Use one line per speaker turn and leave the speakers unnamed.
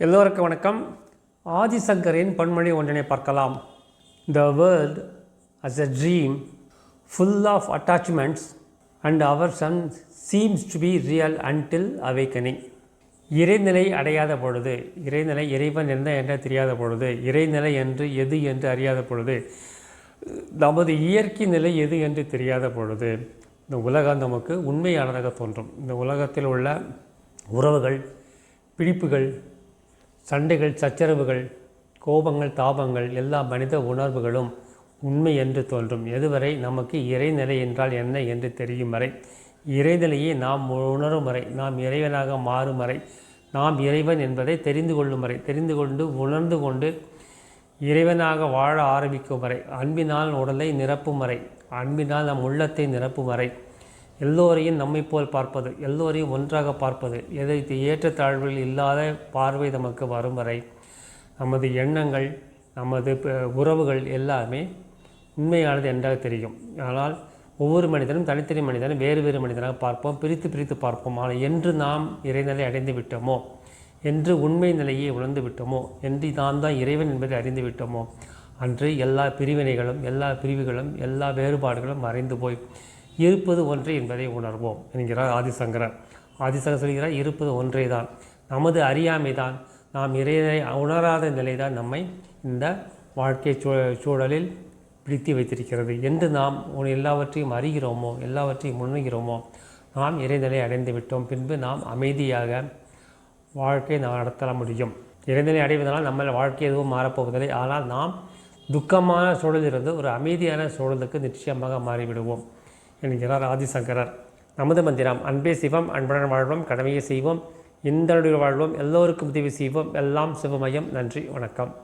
எல்லோருக்கும் வணக்கம். ஆதிசங்கரின் பன்மொழி ஒன்றினை பார்க்கலாம். The world as a dream full of attachments and our sun seems to be real until awakening இறைநிலை அடையாத பொழுது இறைநிலை இறைவன் என்ன என்று தெரியாத பொழுது இறைநிலை என்று எது என்று அறியாத பொழுது நமது இயற்கை நிலை எது என்று தெரியாத பொழுது இந்த உலகம் நமக்கு உண்மையானதாக தோன்றும். இந்த உலகத்தில் உள்ள உறவுகள் பிடிப்புகள் சண்டைகள் சச்சரவுகள் கோபங்கள் தாபங்கள் எல்லா மனித உணர்வுகளும் உண்மை என்று தோன்றும். எதுவரை நமக்கு இறைநிலை என்றால் என்ன என்று தெரியும் வரை இறைநிலையை நாம் உணரும் வரை நாம் இறைவனாக மாறும் வரை நாம் இறைவன் என்பதை தெரிந்து கொள்ளும் வரை தெரிந்து கொண்டு உணர்ந்து கொண்டு இறைவனாக வாழ ஆரம்பிக்கும் வரை அன்பினால் உடலை நிரப்பும் வரை அன்பினால் நம் உள்ளத்தை நிரப்பும் வரை எல்லோரையும் நம்மை போல் பார்ப்பது எல்லோரையும் ஒன்றாக பார்ப்பது எதை ஏற்றத்தாழ்வுகள் இல்லாத பார்வை நமக்கு வரும் வரை நமது எண்ணங்கள் நமது உறவுகள் எல்லாமே உண்மையானது என்றாக தெரியும். ஆனால் ஒவ்வொரு மனிதனும் தனித்தனி மனிதனும் வேறு வேறு மனிதனாக பார்ப்போம் பிரித்து பிரித்து பார்ப்போம். ஆனால் என்று நாம் இறைநிலை அடைந்து விட்டோமோ என்று உண்மை நிலையை உணர்ந்து விட்டோமோ என்று நான் தான் இறைவன் என்பதை அறிந்து விட்டோமோ அன்று எல்லா பிரிவினைகளும் எல்லா பிரிவுகளும் எல்லா வேறுபாடுகளும் மறைந்து போய் இருப்பது ஒன்றே என்பதை உணர்வோம் என்கிறார் ஆதிசங்கரர். ஆதிசங்கர் சொல்கிறார் இருப்பது ஒன்றே தான் நமது அறியாமை தான் நாம் இறைவனை உணராத நிலைதான் நம்மை இந்த வாழ்க்கை சூழ சூழலில் பிடித்து வைத்திருக்கிறது. என்று நாம் உன் எல்லாவற்றையும் அறிகிறோமோ எல்லாவற்றையும் உணர்கிறோமோ நாம் இறைநிலை அடைந்து விட்டோம். பின்பு நாம் அமைதியாக வாழ்க்கை நாம் நடத்த முடியும். இறைநிலை அடைவதனால் நம்ம வாழ்க்கை எதுவும் மாறப்போவதில்லை. ஆனால் நாம் துக்கமான சூழலிலிருந்து ஒரு அமைதியான சூழலுக்கு நிச்சயமாக மாறிவிடுவோம். என்கிறார் ஆதிசங்கரர். நமது மந்திரம் அன்பே சிவம் அன்புடன் வாழ்வோம் கடமையை செய்வோம் இந்த வாழ்வோம் எல்லோருக்கும் உதவி செய்வோம் எல்லாம் சிவமயம் நன்றி வணக்கம்.